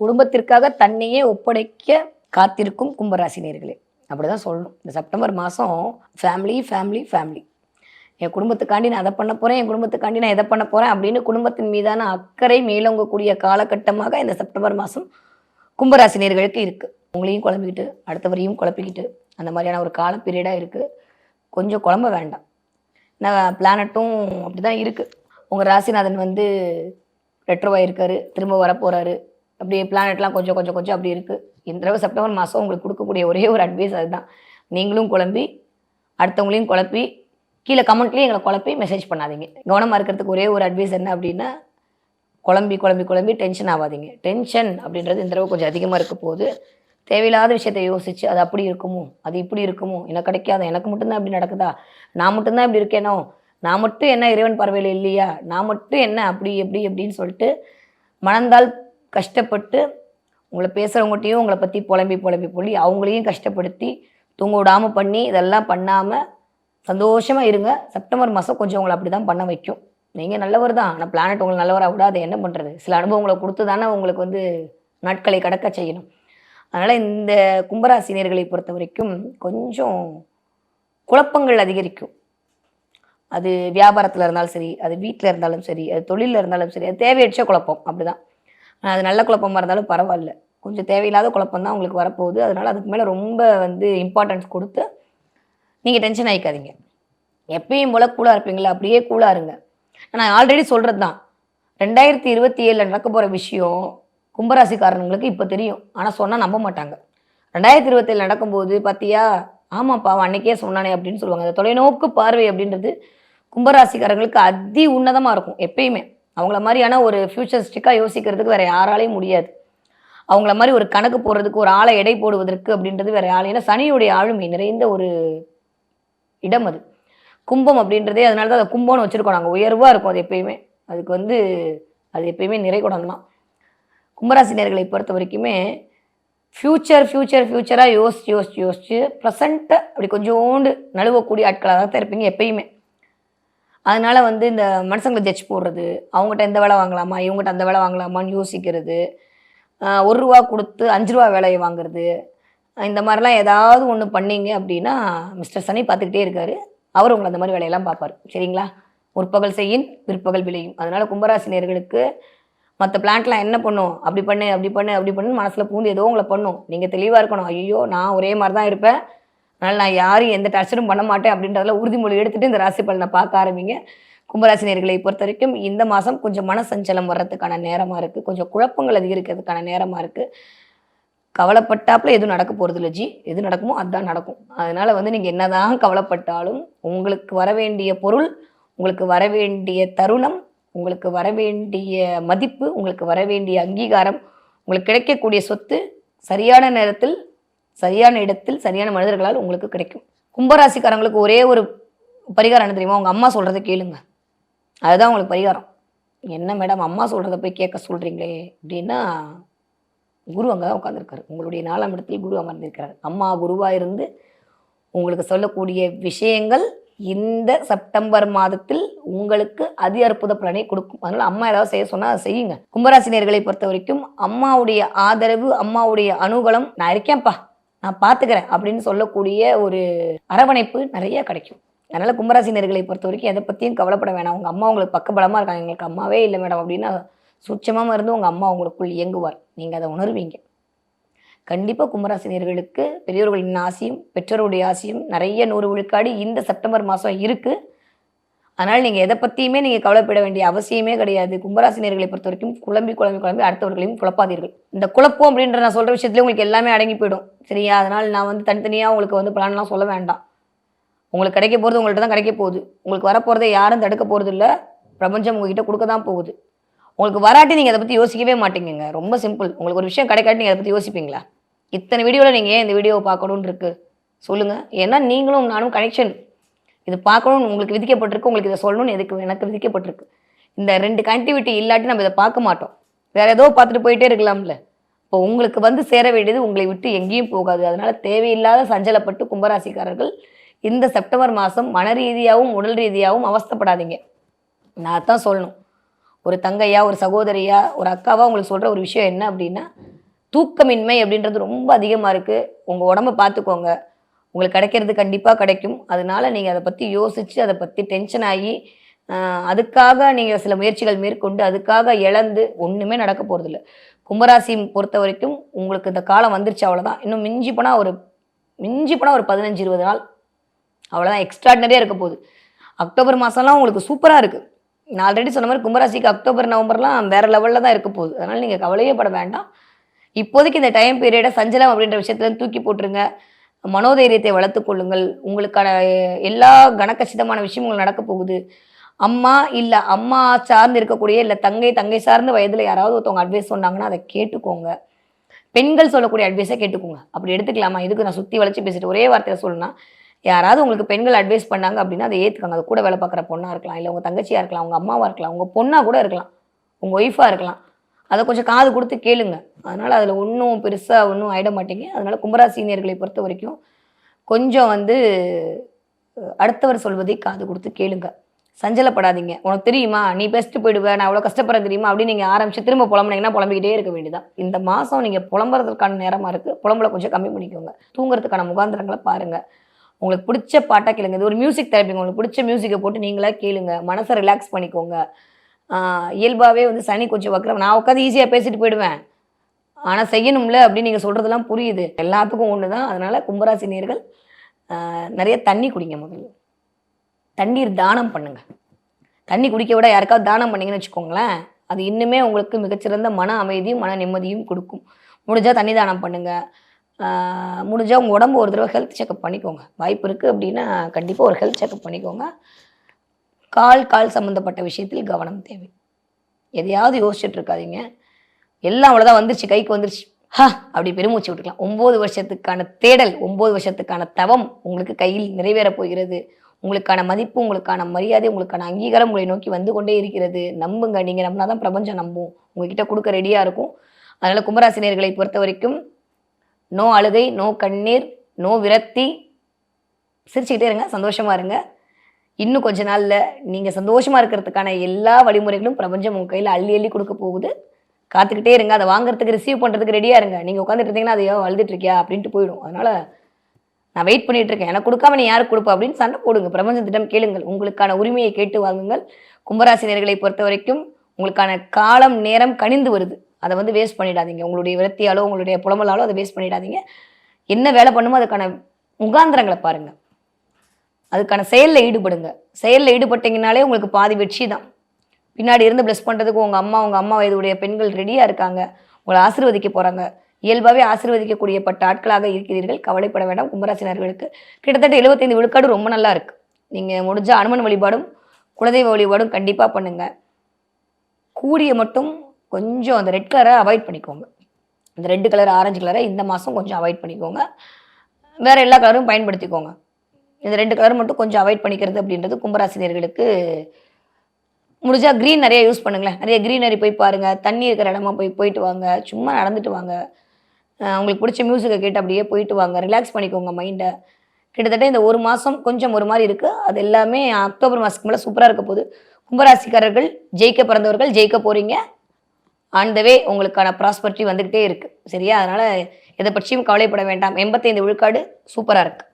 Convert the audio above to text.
குடும்பத்திற்காக தன்னையே ஒப்படைக்க காத்திருக்கும் கும்பராசினியர்களே. அப்படிதான் சொல்லணும். இந்த செப்டம்பர் மாதம் ஃபேமிலி ஃபேமிலி ஃபேமிலி என் குடும்பத்துக்காண்டி நான் அதை பண்ண போகிறேன் என் குடும்பத்துக்காண்டி நான் எதை பண்ண போகிறேன் அப்படின்னு குடும்பத்தின் மீதான அக்கறை மேலோங்கக்கூடிய காலகட்டமாக இந்த செப்டம்பர் மாதம் கும்பராசினியர்களுக்கு இருக்குது உங்களையும் குழம்பிக்கிட்டு அடுத்தவரையும் குழப்பிக்கிட்டு அந்த மாதிரியான ஒரு கால பீரியடாக இருக்குது கொஞ்சம் குழம்ப வேண்டாம். நான் பிளானட்டும் அப்படி தான் இருக்குது உங்கள் ராசிநாதன் வந்து ரெட்ரோவாக இருக்காரு திரும்ப வரப்போகிறாரு அப்படியே பிளானெட்லாம் கொஞ்சம் கொஞ்சம் கொஞ்சம் அப்படி இருக்குது இந்த தடவை செப்டம்பர் மாதம் உங்களுக்கு கொடுக்கக்கூடிய ஒரே ஒரு அட்வைஸ் அதுதான். நீங்களும் குழம்பி அடுத்தவங்களையும் குழப்பி கீழே கமெண்ட்லேயும் எங்களை குழப்பி மெசேஜ் பண்ணாதீங்க. கவனமாக இருக்கிறதுக்கு ஒரே ஒரு அட்வைஸ் என்ன அப்படின்னா குழம்பி குழம்பி குழம்பி டென்ஷன் ஆகாதீங்க டென்ஷன் அப்படின்றது இந்த தடவை கொஞ்சம் அதிகமாக இருக்க போது தேவையில்லாத விஷயத்தை யோசிச்சு அது அப்படி இருக்குமோ அது இப்படி இருக்குமோ எனக்கு கிடைக்காத எனக்கு மட்டும்தான் இப்படி நடக்குதா நான் மட்டும்தான் இப்படி இருக்கேனோ நான் மட்டும் என்ன இறைவன் பறவையில் இல்லையா நான் மட்டும் என்ன அப்படி எப்படி எப்படின்னு சொல்லிட்டு மணந்தால் கஷ்டப்பட்டு உங்களை பேசுகிறவங்ககிட்டையும் உங்களை பற்றி புலம்பி புலம்பி புள்ளி அவங்களையும் கஷ்டப்படுத்தி தூங்க விடாமல் பண்ணி இதெல்லாம் பண்ணாமல் சந்தோஷமாக இருங்க. செப்டம்பர் மாதம் கொஞ்சம் உங்களை அப்படி தான் பண்ண வைக்கும். நீங்கள் நல்லவர் தான். ஆனால் பிளானட் உங்களை நல்லவராக விடாது. என்ன பண்ணுறது சில அனுபவங்களை கொடுத்து தானே உங்களுக்கு வந்து நாட்களை கடக்க செய்யணும். அதனால் இந்த கும்பராசினியர்களை பொறுத்த வரைக்கும் கொஞ்சம் குழப்பங்கள் அதிகரிக்கும். அது வியாபாரத்தில் இருந்தாலும் சரி அது வீட்டில் இருந்தாலும் சரி அது தொழிலில் இருந்தாலும் சரி அது தேவையற்ற குழப்பம். அப்படிதான். தான் அது நல்ல குழப்பமாக இருந்தாலும் பரவாயில்ல. கொஞ்சம் தேவையில்லாத குழப்பம் தான் உங்களுக்கு வரப்போகுது. அதனால் அதுக்கு மேலே ரொம்ப வந்து இம்பார்ட்டன்ஸ் கொடுத்து நீங்கள் டென்ஷன் ஆகிக்காதீங்க எப்பயும் போல் கூலாக இருப்பீங்களா அப்படியே கூலாக இருங்க. நான் ஆல்ரெடி சொல்கிறது தான் ரெண்டாயிரத்தி இருபத்தி ஏழில் நடக்க போகிற விஷயம் கும்பராசிக்காரங்களுக்கு இப்போ தெரியும். ஆனால் சொன்னால் நம்ப மாட்டாங்க. ரெண்டாயிரத்தி இருபத்தேழு நடக்கும்போது பார்த்தியா ஆமாப்பா அன்னைக்கே சொன்னானே அப்படின்னு சொல்லுவாங்க. அந்த தொலைநோக்கு பார்வை அப்படின்றது கும்பராசிக்காரங்களுக்கு அதி உன்னதமாக இருக்கும் எப்பயுமே. அவங்கள மாதிரியான ஒரு ஃபியூச்சரிஸ்டிக்காக யோசிக்கிறதுக்கு வேறு யாராலையும் முடியாது. அவங்கள மாதிரி ஒரு கணக்கு போடுறதுக்கு ஒரு ஆளை எடை போடுவதற்கு அப்படின்றது வேறு ஆள் ஏன்னா சனியுடைய ஆளுமை நிறைந்த ஒரு இடம் அது. கும்பம் அப்படின்றதே அதனால தான் அதை கும்பம்னு வச்சுருக்கோம் நாங்கள் உயர்வாக இருக்கும் அது எப்பயுமே. அதுக்கு வந்து அது எப்பயுமே நிறைகுடம் தான். கும்பராசினியர்களை பொறுத்த வரைக்குமே ஃப்யூச்சர் ஃப்யூச்சர் ஃப்யூச்சராக யோசிச்சு யோசிச்சு யோசிச்சு ப்ரெசண்ட்டை அப்படி கொஞ்சோண்டு நழுவக்கூடிய ஆட்களாக தான் இருப்பீங்க எப்பயுமே. அதனால் வந்து இந்த மனுஷங்களை ஜட்ஜ் போடுறது அவங்ககிட்ட இந்த வேலை வாங்கலாமா இவங்ககிட்ட அந்த வேலை வாங்கலாமான்னு யோசிக்கிறது ஒரு ரூபா கொடுத்து அஞ்சு ரூபா வேலையை வாங்குறது இந்த மாதிரிலாம் ஏதாவது ஒன்று பண்ணீங்க அப்படின்னா மிஸ்டர் சனி பார்த்துக்கிட்டே இருக்காரு. அவர் உங்களை அந்த மாதிரி வேலையெல்லாம் பார்ப்பார். சரிங்களா? முற்பகல் செய்யின் பிற்பகல் விளையும். அதனால் கும்பராசினியர்களுக்கு மற்ற பிளான்ட்லாம் என்ன பண்ணும்? அப்படி பண்ணு அப்படி பண்ணு அப்படி பண்ணு மனசில் பூந்து ஏதோ உங்களை பண்ணும். நீங்கள் தெளிவாக இருக்கணும். ஐயோ நான் ஒரே மாதிரி தான் இருப்பேன். அதனால் நான் யாரையும் எந்த டச்சரும் பண்ண மாட்டேன் அப்படின்றதுல உறுதிமொழி எடுத்துட்டு இந்த ராசி பலனை பார்க்க ஆரம்பிங்க. கும்பராசினியர்களை பொறுத்த வரைக்கும் இந்த மாதம் கொஞ்சம் மனசஞ்சலம் வர்றதுக்கான நேரமாக இருக்குது கொஞ்சம் குழப்பங்கள் அதிகரிக்கிறதுக்கான நேரமாக இருக்குது கவலைப்பட்டாப்புல எதுவும் நடக்க போகிறது இல்லை ஜி. எது நடக்குமோ அதுதான் நடக்கும். அதனால் வந்து நீங்கள் என்னதான் கவலைப்பட்டாலும் உங்களுக்கு வர வேண்டிய பொருள் உங்களுக்கு வர வேண்டிய தருணம் உங்களுக்கு வர வேண்டிய மதிப்பு உங்களுக்கு வர வேண்டிய அங்கீகாரம் உங்களுக்கு கிடைக்கக்கூடிய சொத்து சரியான நேரத்தில் சரியான இடத்தில் சரியான மனிதர்களால் உங்களுக்கு கிடைக்கும். கும்பராசிக்காரங்களுக்கு ஒரே ஒரு பரிகாரம் என்ன தெரியுமா? உங்கள் அம்மா சொல்கிறத கேளுங்க. அதுதான் உங்களுக்கு பரிகாரம். என்ன மேடம் அம்மா சொல்கிறத போய் கேட்க சொல்கிறீங்களே அப்படின்னா குரு அங்கே தான் உட்காந்துருக்காரு உங்களுடைய நாலாம் இடத்தில் குரு அமர்ந்திருக்கிறார். அம்மா குருவாக இருந்து உங்களுக்கு சொல்லக்கூடிய விஷயங்கள் இந்த செப்டம்பர் மாதத்தில் உங்களுக்கு அதி அற்புத பலனை கொடுக்கும். அதனால அம்மா ஏதாவது செய்ய சொன்னால் அதை செய்யுங்க. கும்பராசினியர்களை பொறுத்த வரைக்கும் அம்மாவுடைய ஆதரவு அம்மாவுடைய அனுகலம் நான் இருக்கேன்ப்பா. நான் பார்த்துக்கிறேன் அப்படின்னு சொல்லக்கூடிய ஒரு அரவணைப்பு நிறைய கிடைக்கும். அதனால கும்பராசினியர்களை பொறுத்த வரைக்கும் எதை பற்றியும் கவலைப்பட வேணாம். உங்கள் அம்மா உங்களுக்கு பக்கபலமாக இருக்காங்க. எங்களுக்கு அம்மாவே இல்லை மேடம் அப்படின்னா சூட்சமாக இருந்து உங்கள் அம்மா உங்களுக்குள் இயங்குவார். நீங்கள் அதை உணர்வீங்க. கண்டிப்பாக கும்பராசினியர்களுக்கு பெரியோர்களின் ஆசையும் பெற்றோருடைய ஆசையும் நிறைய நூறு விழுக்காடு இந்த செப்டம்பர் மாதம் இருக்குது அதனால் நீங்கள் எதை பற்றியுமே நீங்கள் கவலைப்பட வேண்டிய அவசியமே கிடையாது. கும்பராசினியர்களை பொறுத்த வரைக்கும் குழம்பி குழம்பி குழம்பி அடுத்தவர்களையும் குழப்பாதீர்கள். இந்த குழப்பம் அப்படின்ற நான் சொல்கிற விஷயத்துல உங்களுக்கு எல்லாமே அடங்கி போயிடும். சரியா? அதனால் நான் வந்து தனித்தனியாக உங்களுக்கு வந்து பிளான்லாம் சொல்ல வேண்டாம். உங்களுக்கு கிடைக்க போகிறது உங்கள்கிட்ட தான் கிடைக்க போகுது. உங்களுக்கு வரப்போகிறத யாரும் தடுக்க போகிறது இல்லை பிரபஞ்சம் உங்ககிட்ட கொடுக்க தான் போகுது. உங்களுக்கு வராட்டி நீங்கள் அதை பற்றி யோசிக்கவே மாட்டீங்க ரொம்ப சிம்பிள். உங்களுக்கு ஒரு விஷயம் கிடைக்காட்டி நீங்கள் அதை பற்றி யோசிப்பீங்களா? இத்தனை வீடியோவில் நீங்கள் ஏன் இந்த வீடியோவை பார்க்கணுன்னு இருக்கு? சொல்லுங்கள் ஏன்னா நீங்களும் நானும் கனெக்ஷன் இது பார்க்கணும்னு உங்களுக்கு விதிக்கப்பட்டிருக்கு உங்களுக்கு இதை சொல்லணும்னு எதுக்கு எனக்கு விதிக்கப்பட்டிருக்கு. இந்த ரெண்டு கனெக்டிவிட்டி இல்லாட்டி நம்ம இதை பார்க்க மாட்டோம். வேற ஏதோ பார்த்துட்டு போயிட்டே இருக்கலாம்ல. இப்போ உங்களுக்கு வந்து சேர வேண்டியது உங்களை விட்டு எங்கேயும் போகாது. அதனால தேவையில்லாத சஞ்சலப்பட்டு கும்பராசிக்காரர்கள் இந்த செப்டம்பர் மாதம் மன ரீதியாகவும் உடல் ரீதியாகவும் அவஸ்தப்படாதீங்க. நான் தான் சொல்லணும். ஒரு தங்கையா ஒரு சகோதரியா ஒரு அக்காவா உங்களுக்கு சொல்கிற ஒரு விஷயம் என்ன அப்படின்னா தூக்கமின்மை அப்படின்றது ரொம்ப அதிகமாக இருக்குது உங்கள் உடம்ப பார்த்துக்கோங்க. உங்களுக்கு கிடைக்கிறது கண்டிப்பாக கிடைக்கும். அதனால நீங்கள் அதை பற்றி யோசித்து அதை பற்றி டென்ஷன் ஆகி அதுக்காக நீங்கள் சில முயற்சிகள் மேற்கொண்டு அதுக்காக இழந்து ஒன்றுமே நடக்க போகிறதில்ல கும்பராசி பொறுத்த வரைக்கும் உங்களுக்கு இந்த காலம் வந்துருச்சு அவ்வளோதான் இன்னும் மிஞ்சி போனால் ஒரு மிஞ்சி போனால் ஒரு பதினஞ்சு இருபது நாள். அவ்வளோதான் எக்ஸ்ட்ராடினரியாக இருக்க போகுது. அக்டோபர் மாதம்லாம் உங்களுக்கு சூப்பராக இருக்குது நான் ஆல்ரெடி சொன்ன மாதிரி கும்பராசிக்கு அக்டோபர் நவம்பர்லாம் வேறு லெவலில் தான் இருக்க போகுது. அதனால் நீங்கள் கவலையே பட வேண்டாம். இப்போதைக்கு இந்த டைம் பீரியடை சஞ்சலம் அப்படின்ற விஷயத்துல தூக்கி போட்டுருங்க. மனோதைரியத்தை வளர்த்துக்கொள்ளுங்கள் உங்களுக்கான எல்லா கனக்கச்சிதமான விஷயமும் நடக்க போகுது. அம்மா இல்லை அம்மா சார்ந்து இருக்கக்கூடிய இல்லை தங்கை தங்கை சார்ந்த வயதில் யாராவது ஒருத்தவங்க அட்வைஸ் சொன்னாங்கன்னா அதை கேட்டுக்கோங்க. பெண்கள் சொல்லக்கூடிய அட்வைஸை கேட்டுக்கோங்க. அப்படி எடுத்துக்கலாமா? இதுக்கு நான் சுற்றி வளைச்சி பேசிட்டு ஒரே வார்த்தையில் சொல்லணும்னா யாராவது உங்களுக்கு பெண்கள் அட்வைஸ் பண்ணாங்க அப்படின்னா அதை ஏற்றுக்கோங்க அது கூட வேலை பார்க்குற பொண்ணாக இருக்கலாம் இல்லை உங்கள் தங்கச்சியாக இருக்கலாம் உங்கள் அம்மாவாக இருக்கலாம் உங்கள் பொண்ணாக கூட இருக்கலாம் உங்கள் ஒய்ஃபாக இருக்கலாம். அதை கொஞ்சம் காது கொடுத்து கேளுங்க. அதனால் அதில் ஒன்றும் பெருசாக ஒன்றும் ஆயிட மாட்டீங்க. அதனால் கும்பராசினியர்களை பொறுத்த வரைக்கும் கொஞ்சம் வந்து அடுத்தவர் சொல்வதை காது கொடுத்து கேளுங்க. சஞ்சலப்படாதீங்க. உனக்கு தெரியுமா? நீ பெஸ்ட்டு போயிடுவேன் நான் அவ்வளோ கஷ்டப்படுறேன் தெரியுமா? அப்படின்னு நீங்கள் ஆரம்பிச்சு திரும்ப புலம்புனீங்கன்னா புலம்பிக்கிட்டே இருக்க வேண்டியதான் இந்த மாதம் நீங்கள் புலம்புறதுக்கான நேரமாக இருக்குது புலம்புல கொஞ்சம் கம்மி பண்ணிக்கோங்க. தூங்குறதுக்கான முகாந்திரங்களை பாருங்கள் உங்களுக்கு பிடிச்ச பாட்டாக கேளுங்க. இது ஒரு மியூசிக் தெரப்பிங்க உங்களுக்கு பிடிச்ச மியூசிக்கை போட்டு நீங்களாக கேளுங்க. மனசை ரிலாக்ஸ் பண்ணிக்கோங்க. இயல்பாகவே வந்து சனி கொஞ்சம் வக்கரம் நான் உட்காந்து ஈஸியாக பேசிட்டு போயிடுவேன். ஆனால் செய்யணும்ல அப்படின்னு நீங்கள் சொல்கிறதெல்லாம் புரியுது. எல்லாத்துக்கும் ஒன்று தான் அதனால் கும்பராசி நேர்கள் நிறைய தண்ணி குடிங்க முதல்ல. தண்ணீர் தானம் பண்ணுங்கள் தண்ணி குடிக்க விட யாருக்காவது தானம் பண்ணீங்கன்னு வச்சுக்கோங்களேன் அது இன்னுமே உங்களுக்கு மிகச்சிறந்த மன அமைதியும் மன நிம்மதியும் கொடுக்கும். முடிஞ்சால் தண்ணி தானம் பண்ணுங்கள் முடிஞ்சால் உங்கள் உடம்பு ஒரு தடவை ஹெல்த் செக்அப் பண்ணிக்கோங்க. வாய்ப்பு இருக்குது அப்படின்னா கண்டிப்பாக ஒரு ஹெல்த் செக்அப் பண்ணிக்கோங்க. கால் கால் சம்மந்தப்பட்ட விஷயத்தில் கவனம் தேவை. எதையாவது யோசிச்சுட்டு இருக்காதீங்க. எல்லாம் அவ்வளோதான் வந்துருச்சு கைக்கு வந்துருச்சு. ஹா அப்படி பெருமூச்சு விட்டுக்கலாம். ஒம்பது வருஷத்துக்கான தேடல் ஒம்பது வருஷத்துக்கான தவம் உங்களுக்கு கையில் நிறைவேறப் போகிறது. உங்களுக்கான மதிப்பு உங்களுக்கான மரியாதை உங்களுக்கான அங்கீகாரம் உங்களை நோக்கி வந்து கொண்டே இருக்கிறது. நம்புங்க. நீங்கள் நம்பினா தான் பிரபஞ்சம் நம்பும். உங்ககிட்ட கொடுக்க ரெடியாக இருக்கும். அதனால் கும்பராசினியர்களை பொறுத்த வரைக்கும் நோ அழுகை நோ கண்ணீர் நோ விரக்தி. சிரிச்சுக்கிட்டே இருங்க சந்தோஷமாக இருங்க. இன்னும் கொஞ்ச நாளில் நீங்கள் சந்தோஷமாக இருக்கிறதுக்கான எல்லா வழிமுறைகளும் பிரபஞ்சம் உங்கள் கையில் அள்ளி அள்ளி கொடுக்க போகுது. காத்துக்கிட்டே இருங்க அதை வாங்குறதுக்கு ரிசீவ் பண்ணுறதுக்கு ரெடியாக இருங்க. நீங்கள் உட்காந்துட்டு இருந்தீங்கன்னா அதையோ அழுதுட்டு இருக்கியா அப்படின்ட்டு போயிடும். அதனால் நான் வெயிட் பண்ணிட்டு இருக்கேன். எனக்கு கொடுக்காம நீ யாருக்கு கொடுப்பா அப்படின்னு சண்டை போடுங்க. பிரபஞ்சத்திடம் கேளுங்கள். உங்களுக்கான உரிமையை கேட்டு வாங்குங்கள். கும்பராசினியர்களை பொறுத்த வரைக்கும் உங்களுக்கான காலம் நேரம் கனிந்து வருது. அதை வந்து வேஸ்ட் பண்ணிடாதீங்க. உங்களுடைய விரத்தியாலோ உங்களுடைய புலம்பலாலோ அதை வேஸ்ட் பண்ணிடாதீங்க. என்ன வேலை பண்ணுமோ அதுக்கான முகாந்திரங்களை பாருங்கள் அதுக்கான செயலில் ஈடுபடுங்க. செயலில் ஈடுபட்டீங்கனாலே உங்களுக்கு பாதி வெற்றி தான். பின்னாடி இருந்து ப்ளஸ் பண்ணுறதுக்கு உங்கள் அம்மா உங்கள் அம்மா வயதுடைய பெண்கள் ரெடியாக இருக்காங்க. உங்களை ஆசீர்வதிக்க போகிறாங்க இயல்பாகவே ஆசீர்வதிக்கக்கூடியப்பட்ட ஆட்களாக இருக்கிறீர்கள். கவலைப்பட வேண்டாம். கும்பராசினர்களுக்கு கிட்டத்தட்ட 75 விழுக்காடு ரொம்ப நல்லா இருக்குது நீங்கள் முடிஞ்ச அனுமன் வழிபாடும் குலதெய்வ வழிபாடும் கண்டிப்பாக பண்ணுங்க. கூடிய மட்டும் கொஞ்சம் அந்த ரெட் கலரை அவாய்ட் பண்ணிக்கோங்க. இந்த ரெட் கலர் ஆரஞ்சு கலரை இந்த மாதம் கொஞ்சம் அவாய்ட் பண்ணிக்கோங்க. வேறு எல்லா கலரும் பயன்படுத்திக்கோங்க. இந்த ரெண்டு கலர் மட்டும் கொஞ்சம் அவாய்ட் பண்ணிக்கிறது அப்படின்றது கும்பராசினியர்களுக்கு முடிஞ்சா க்ரீன் நிறைய யூஸ் பண்ணுங்களேன். நிறைய க்ரீனரி போய் பாருங்கள் தண்ணி இருக்கிற இடமா போய் போயிட்டு வாங்க. சும்மா நடந்துட்டு வாங்க. உங்களுக்கு பிடிச்ச மியூசிக்கை கேட்டு அப்படியே போயிட்டு வாங்க. ரிலாக்ஸ் பண்ணிக்கோங்க மைண்டை கிட்டத்தட்ட இந்த ஒரு மாதம் கொஞ்சம் ஒரு மாதிரி இருக்குது அது எல்லாமே அக்டோபர் மாதத்துக்கு மேலே சூப்பராக இருக்க போகுது. கும்பராசிக்காரர்கள் ஜெயிக்க பிறந்தவர்கள் ஜெயிக்க போகிறீங்க ஆண்டவே த வே உங்களுக்கான ப்ராஸ்பர்ட்டி வந்துக்கிட்டே இருக்குது சரியா? அதனால் எதை பற்றியும் கவலைப்பட வேண்டாம். எண்பத்தைந்து விழுக்காடு சூப்பராக இருக்குது